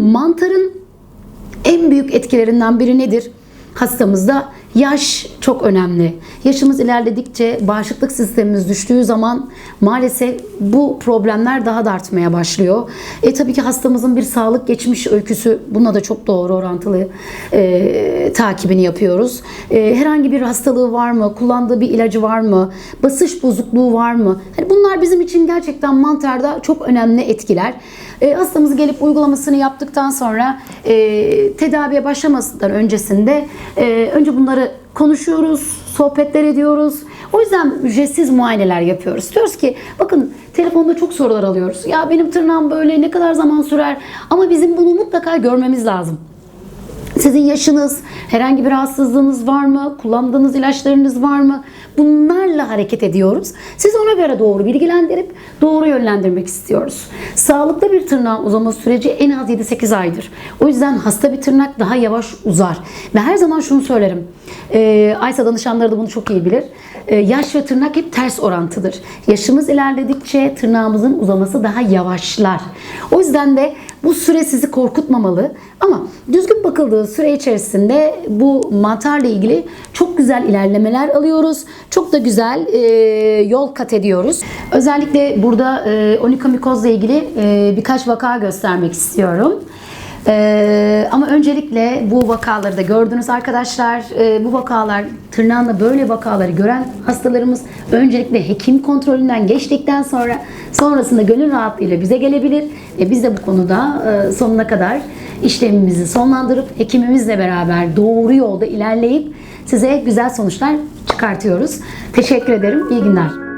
mantarın en büyük etkilerinden biri nedir? Hastamızda yaş çok önemli. Yaşımız ilerledikçe bağışıklık sistemimiz düştüğü zaman maalesef bu problemler daha da artmaya başlıyor. E tabii ki hastamızın bir sağlık geçmiş öyküsü buna da çok doğru orantılı e, takibini yapıyoruz. E, herhangi bir hastalığı var mı? Kullandığı bir ilacı var mı? Basış bozukluğu var mı? Hani bunlar bizim için gerçekten mantarda çok önemli etkiler. E, hastamız gelip uygulamasını yaptıktan sonra e, tedaviye başlamasından öncesinde e, önce bunları konuşuyoruz, sohbetler ediyoruz. O yüzden ücretsiz muayeneler yapıyoruz. Diyoruz ki bakın telefonda çok sorular alıyoruz. Ya benim tırnağım böyle ne kadar zaman sürer? Ama bizim bunu mutlaka görmemiz lazım. Sizin yaşınız, herhangi bir rahatsızlığınız var mı? Kullandığınız ilaçlarınız var mı? Bunlarla hareket ediyoruz. Sizi ona göre doğru bilgilendirip doğru yönlendirmek istiyoruz. Sağlıklı bir tırnağın uzama süreci en az 7-8 aydır. O yüzden hasta bir tırnak daha yavaş uzar. Ve her zaman şunu söylerim. Ee, Aysa danışanları da bunu çok iyi bilir. Ee, yaş ve tırnak hep ters orantıdır. Yaşımız ilerledikçe tırnağımızın uzaması daha yavaşlar. O yüzden de bu süre sizi korkutmamalı. Ama düzgün bakıldığı süre içerisinde bu mantarla ilgili çok güzel ilerlemeler alıyoruz. Çok da güzel e, yol kat ediyoruz. Özellikle burada e, onikomikoz ile ilgili e, birkaç vaka göstermek istiyorum. Ee, ama öncelikle bu vakaları da gördünüz arkadaşlar. Ee, bu vakalar tırnağında böyle vakaları gören hastalarımız öncelikle hekim kontrolünden geçtikten sonra sonrasında gönül rahatlığıyla bize gelebilir. Ve biz de bu konuda e, sonuna kadar işlemimizi sonlandırıp hekimimizle beraber doğru yolda ilerleyip size güzel sonuçlar çıkartıyoruz. Teşekkür ederim. İyi günler.